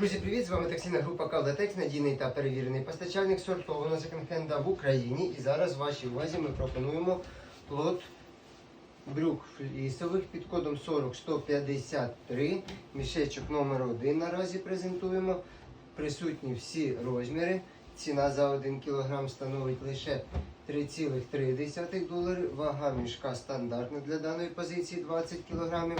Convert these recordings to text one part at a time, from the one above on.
Друзі, привіт! З вами таксійна група Кавлатекс, надійний та перевірений постачальник сортованого секонд-хенда в Україні. І зараз в вашій увазі ми пропонуємо плод брюк флісових під кодом 40153. Мішечок номер 1 наразі презентуємо. Присутні всі розміри. Ціна за 1 кг становить лише 3,3 долари. Вага мішка стандартна для даної позиції 20 кг.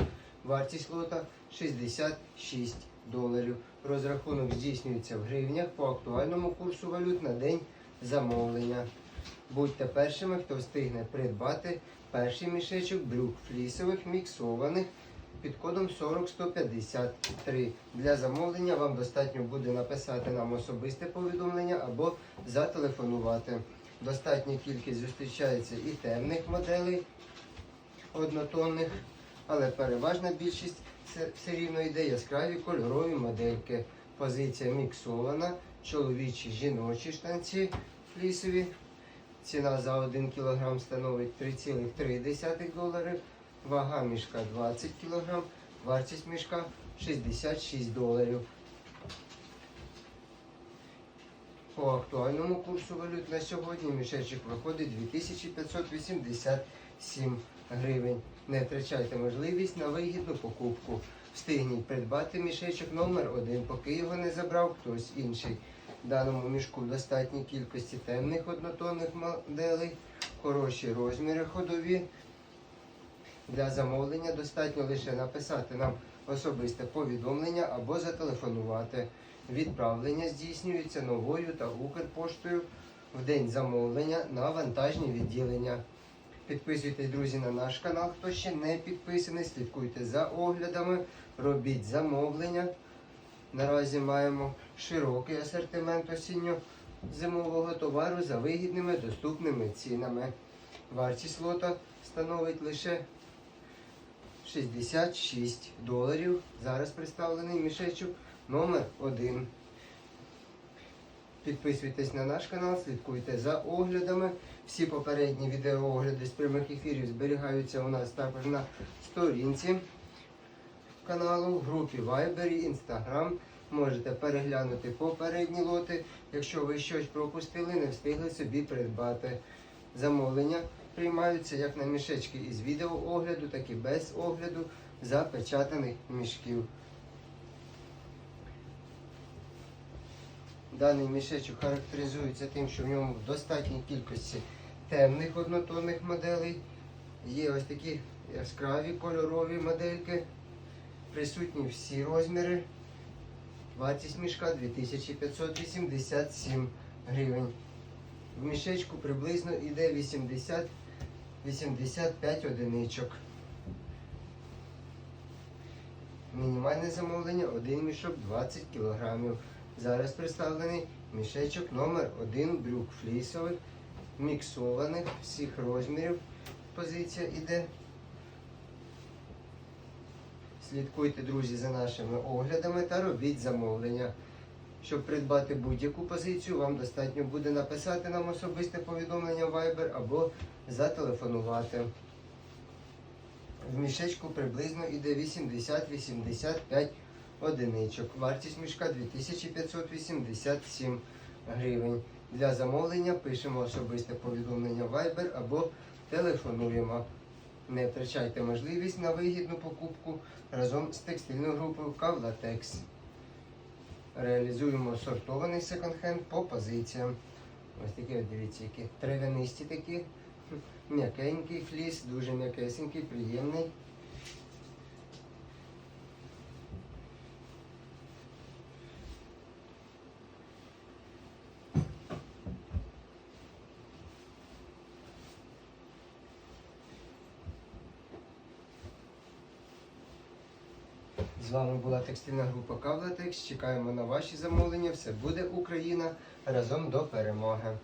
Вартість лота 66 доларів. Розрахунок здійснюється в гривнях по актуальному курсу валют на день замовлення. Будьте першими, хто встигне придбати перший мішечок брюк флісових міксованих під кодом 40153. Для замовлення вам достатньо буде написати нам особисте повідомлення або зателефонувати. Достатня кількість зустрічається і темних моделей однотонних, але переважна більшість це все рівно йде яскраві кольорові модельки. Позиція міксована, чоловічі жіночі штанці флісові. Ціна за 1 кг становить 3,3 долари. Вага мішка 20 кг, вартість мішка 66 доларів. По актуальному курсу валют на сьогодні мішечок виходить 2587 гривень. Не втрачайте можливість на вигідну покупку. Встигніть придбати мішечок номер 1 поки його не забрав хтось інший. В даному мішку достатній кількості темних однотонних моделей, хороші розміри ходові. Для замовлення достатньо лише написати нам особисте повідомлення або зателефонувати. Відправлення здійснюється новою та Укрпоштою в день замовлення на вантажні відділення. Підписуйтесь, друзі, на наш канал, хто ще не підписаний, слідкуйте за оглядами, робіть замовлення. Наразі маємо широкий асортимент осінньо-зимового товару за вигідними доступними цінами. Вартість лота становить лише 66 доларів. Зараз представлений мішечок номер 1. Підписуйтесь на наш канал, слідкуйте за оглядами. Всі попередні відеоогляди з прямих ефірів зберігаються у нас також на сторінці каналу, в групі Viber, Instagram. Можете переглянути попередні лоти. Якщо ви щось пропустили, не встигли собі придбати. Замовлення приймаються як на мішечки із відеоогляду, так і без огляду запечатаних мішків. Даний мішечок характеризується тим, що в ньому в достатній кількості темних однотонних моделей. Є ось такі яскраві кольорові модельки. Присутні всі розміри. Вартість мішка 2587 гривень. В мішечку приблизно йде 80-85 одиничок. Мінімальне замовлення один мішок 20 кг. Зараз представлений мішечок номер 1 брюк флісових, міксованих всіх розмірів. Позиція йде. Слідкуйте, друзі, за нашими оглядами та робіть замовлення. Щоб придбати будь-яку позицію, вам достатньо буде написати нам особисте повідомлення Viber або зателефонувати. В мішечку приблизно йде 80-85 одиничок. Вартість мішка 2587 гривень. Для замовлення пишемо особисте повідомлення Viber або телефонуємо. Не втрачайте можливість на вигідну покупку разом з текстильною групою Кавлатекс. Реалізуємо сортований секонд-хенд по позиціям. Ось такі, дивіться, які травянисті такі. М'якенький фліс, дуже м'якесенький, приємний. З вами була текстильна група Кавлатекс. Чекаємо на ваші замовлення. Все буде Україна разом до перемоги.